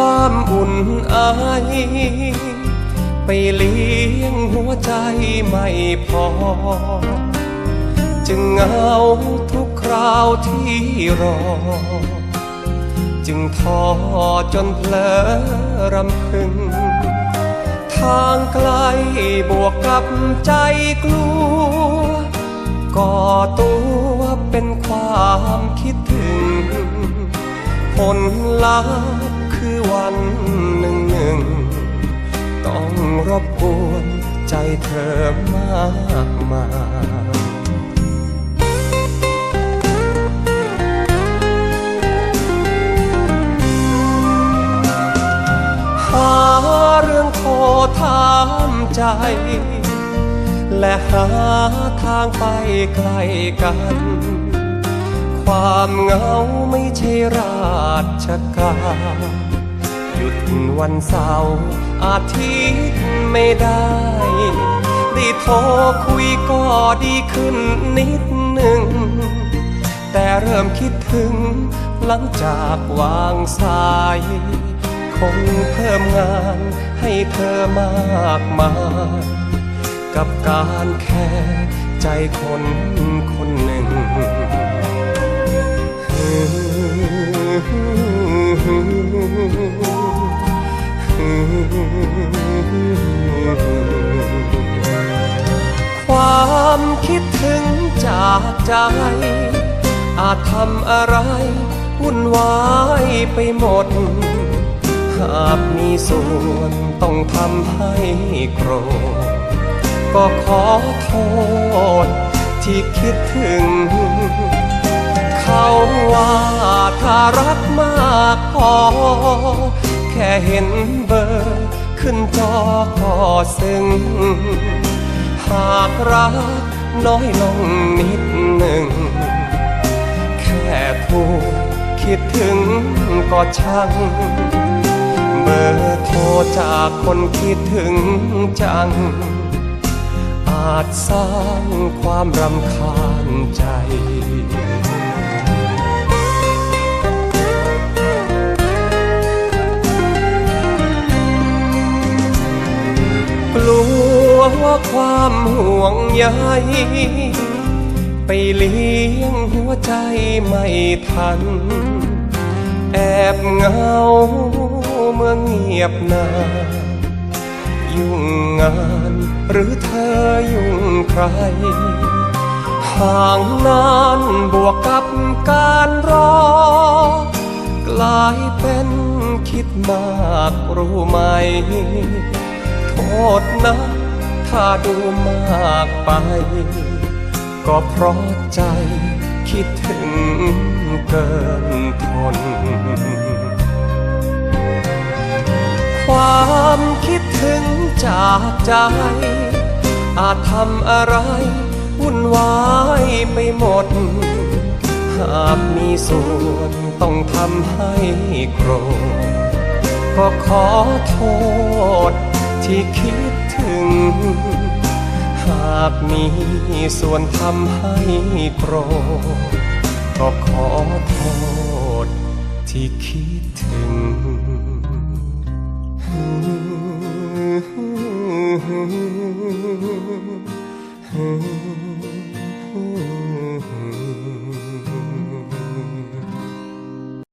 ความอุ่นไอายไปเลี้ยงหัวใจไม่พอ จึงเหงาทุกคราวที่รอ จึงท้อจนเพลอรำพึง ทางไกลบวกกับใจกลัว ก่อตัวเป็นความคิดถึงผลลัพธ์ คือวันหนึ่งหนึ่ง ต้องรบกวนใจเธอมากมายหาเรื่องโทรถามใจ และหาทางไปไกลกัน ความเหงาไม่ใช่ราชการ หยุดวันเสาร์อาทิตย์ไม่ได้ได้โทรคุยก็ดีขึ้นนิดหนึ่ง แต่เริ่มคิดถึงหลังจากวางสายคงเพิ่มงานให้เธอมากมายกับการแค่ใจคนคนหนึ่งค จากใจ อาจทำอะไรวุ่นวายไปหมด หากมีส่วนต้องทำให้โกรธ ก็ขอโทษที่คิดถึง เขาว่าถ้ารักมากพอ แค่เห็นเบอร์ขึ้นจอก็ซึ้ง หากรัก น้อยลงนิดหนึ่ง แค่พูดคิดถึงก็ช่างเบอร์โทรจากคนคิดถึงจัง อาจสร้างความรำคาญ ว่าความห่วงใยไปเลี้ยงหัวใจไม่ทัน แอบเหงาเมื่อเงียบนานยุ่งงานหรือเธอยุ่งใคร ห่างนานบวกกับการรอกลายเป็นคิดมากรู้ไหม โทษนะ ถ้าดูมากไป ก็เพราะใจคิดถึงเกินทน ความคิดถึงจากใจ อาจทำอะไร วุ่นวายไปหมด หากมีส่วนต้องทำให้โกรธก็ขอโทษที่คิด หากมีส่วนทำให้โกรธก็ขอโทษที่คิดถึง Hmm.